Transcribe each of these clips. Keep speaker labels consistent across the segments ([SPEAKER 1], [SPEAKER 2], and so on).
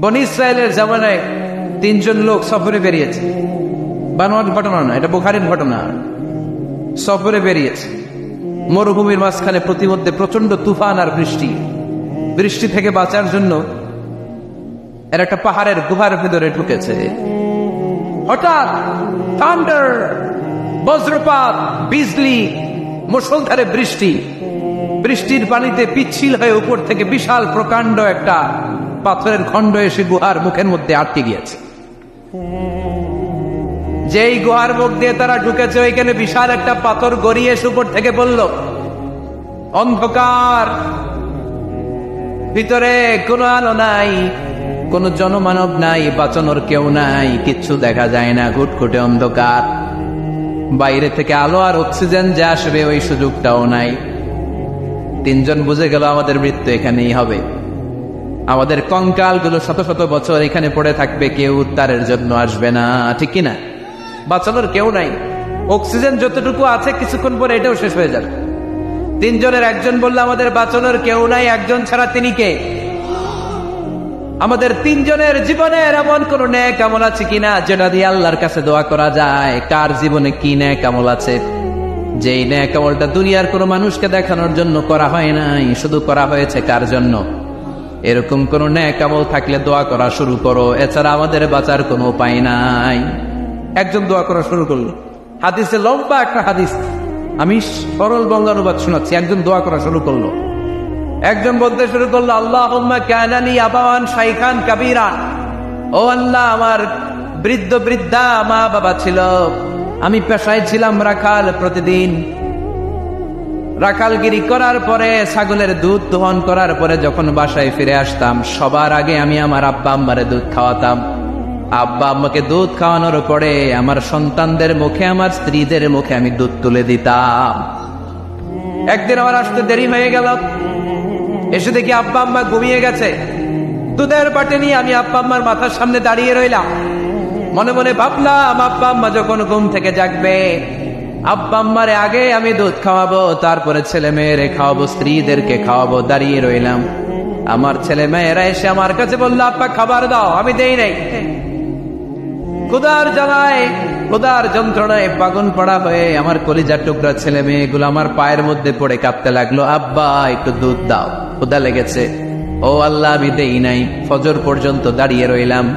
[SPEAKER 1] বনি ইসরায়েলের জামানায় তিনজন লোক সফরে বেরিয়েছে। বানোয়ার ঘটনা না, এটা বোখারের ঘটনা। সফরে বেরিয়েছে। মরুভূমির মাঝখানে প্রতিমধ্যে প্রচণ্ড তুফান আর বৃষ্টি। বৃষ্টি থেকে বাঁচার জন্য এর একটা পাহাড়ের গুহার ভিতরে ঢুকেছে। হঠাৎ থান্ডার বজ্রপাত, বিজলি, মুষলধারে বৃষ্টি। বৃষ্টির পানিতে পিচ্ছিল হয়ে উপর থেকে বিশাল প্রকাণ্ড একটা পাথরের খণ্ড এসে গুহার মুখের মধ্যে আটকে গিয়েছে। যেই গুহার মুখ দিয়ে তারা ঢুকেছে, ওইখানে বিশাল একটা পাথর গড়িয়ে উপর থেকে বলল, অন্ধকার। ভিতরে কোনো আলো নাই, কোন জনমানব নাই, বাঁচানোর কেউ নাই, কিচ্ছু দেখা যায় না, ঘুটঘুটে অন্ধকার। বাইরে থেকে আলো আর অক্সিজেন যে আসবে, ওই সুযোগটাও নাই। তিনজন বুঝে গেল আমাদের মৃত্যু এখানেই হবে। আমাদের কঙ্কালগুলো শত শত বছর এখানে পড়ে থাকবে, কেউ উত্তারের জন্য আসবে না। ঠিক কিনা? বাঁচানোর কেউ নাই। অক্সিজেন যতটুকু আছে, কিছুক্ষণ পরে এটাও শেষ হয়ে যাবে। তিনজনের একজন বললে, আমাদের বাঁচানোর কেউ নাই, একজন ছাড়া তিনি কে? আমাদের তিনজনের জীবনের এমন কোন ন্যায় কামল আছে কিনা, যেটা দিয়ে আল্লাহর কাছে দোয়া করা যায়? কার জীবনে কি ন্যায় কামল আছে? যেই ন্যায় কামলটা দুনিয়ার কোনো মানুষকে দেখানোর জন্য করা হয় নাই, শুধু করা হয়েছে কার জন্য? এরকম কোন ন্যায় কামল থাকলে দোয়া করা শুরু করো। এছাড়া আমাদের বাঁচার কোনো উপায় নাই। একজন দোয়া করা শুরু করল। হাদিসে লম্বা একটা হাদিস। আমি সরল বঙ্গানুবাদ শোনাচ্ছি। একজন দোয়া করা শুরু করল। একজন বলতে শুরু করল আল্লাহ ক্যানানি আবাওয়ান শাইখান কাবিরা। ও আল্লাহ, আমার বৃদ্ধ বৃদ্ধা মা বাবা ছিল। আমি পেশায় ছিলাম রাখাল প্রতিদিন। রাখালগিরি করার পরে, ছাগলের দুধ দহন করার পরে যখন বাসায় ফিরে আসতাম, সবার আগে আমি আমার আব্বা আম্মারে দুধ খাওয়াতাম। আব্বা আম্মাকে দুধ খাওয়ানোর পরে আমার সন্তানদের মুখে, আমার স্ত্রীদের মুখে আমি দুধ তুলে দিতাম। একদিন আমার আসতে দেরি হয়ে গেল। এসে দেখি আব্বা আম্মা ঘুমিয়ে গেছে। দুধের বাটে নিয়ে আমি আব্বা আম্মার মাথার সামনে দাঁড়িয়ে রইলাম। মনে মনে ভাবলাম, আব্বা আম্মা যখন ঘুম থেকে জাগবে আব্বা আম্মারে আগে আমি দুধ খাওয়াবো, তারপরে ছেলে মেয়েরে খাওয়াবো, স্ত্রীদেরকে খাওয়াবো, দাঁড়িয়ে রইলাম। আমার ছেলে মেয়েরা এসে আমার কাছে বলল, আব্বা, খাবার দাও, আমি দেই নাই। খুদার জ্বালায় খুদার যন্ত্রণায় পাগন পড়া হয়ে আমার কলিজার টুকরা ছেলে মেয়েগুলো আমার পায়ের মধ্যে পড়ে কাঁপতে লাগল, আব্বা, একটু দুধ দাও। খুদা লেগেছে। ও আল্লাহ, আমি দেই নাই। ফজর পর্যন্ত দাঁড়িয়ে রইলাম।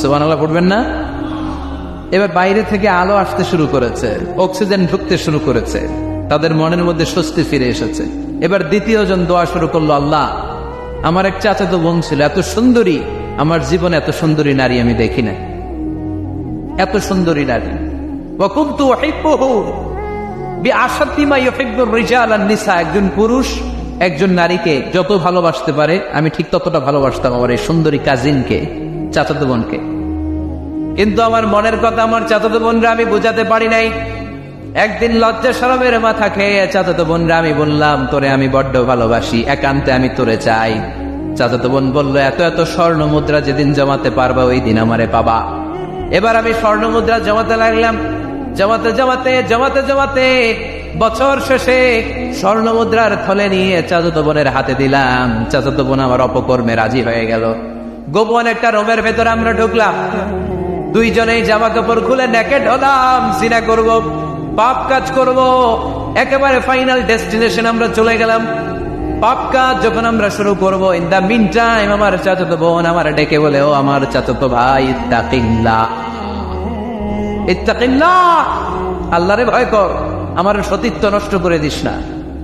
[SPEAKER 1] সুবান পড়বেন না? এবার বাইরে থেকে আলো আসতে শুরু করেছে, অক্সিজেন ঢুকতে শুরু করেছে, তাদের মনের মধ্যে স্বস্তি ফিরে এসেছে। এবার দ্বিতীয় জন দোয়া শুরু করল, আল্লাহ, আমার এক চাচা তো বোন ছিল, এত সুন্দরী, আমার জীবনে এত সুন্দরী নারী আমি দেখি না এত সুন্দরী নারী। একজন পুরুষ, একজন নারীকে যত ভালোবাসতে পারে, আমি ঠিক ততটা ভালোবাসতাম আমার এই সুন্দরী কাজিনকে চাচাতো বোনকে। কিন্তু আমার মনের কথা আমার চাচাতো বোনরা আমি বোঝাতে পারি নাই। একদিন লজ্জা সরবের মাথা খেয়ে চাচাতো বোনরা আমি বললাম, তোরে আমি বড্ড ভালোবাসি, একান্তে আমি তোরে চাই। চাচাতো বোন বলল, এত এত স্বর্ণ মুদ্রা যেদিন জমাতে পারবা, ওই দিন আমারে পাবা। এবার আমি স্বর্ণ মুদ্রা জমাতে লাগলাম। জমাতে জমাতে জমাতে জমাতে বছর শেষে স্বর্ণ মুদ্রার থলে নিয়ে চাচাতো বোনের হাতে দিলাম। চাচাতো বোন আমার অপকর্মে রাজি হয়ে গেল। গোপন একটা রোমের ভেতরে আমরা ঢুকলাম। দুইজনেই জামা কাপড় খুলে নেকেট হলাম, সিনা করব, পাপ কাজ করব। একেবারে ফাইনাল ডেস্টিনেশন আমরা চলে গেলাম।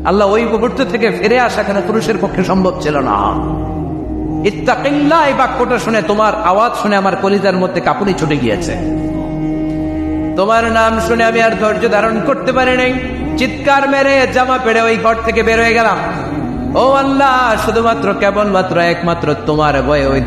[SPEAKER 1] আল্লাহ ওই মুহূর্ত থেকে ফিরে আসা কেন পুরুষের পক্ষে সম্ভব ছিল না। ইত্তাকিল্লা, এই বাক্যটা শুনে তোমার আওয়াজ শুনে আমার কলিজার মধ্যে কাপুনি ছুটে গিয়েছে। তোমার নাম শুনে আমি আর ধৈর্য ধারণ করতে পারি নাই। চিৎকার মেরে জামা পেড়ে ওই ঘর থেকে বের হয়ে গেলাম। ও আল্লাহ, শুধুমাত্র কেবলমাত্র একমাত্র তোমার বয়ে ওই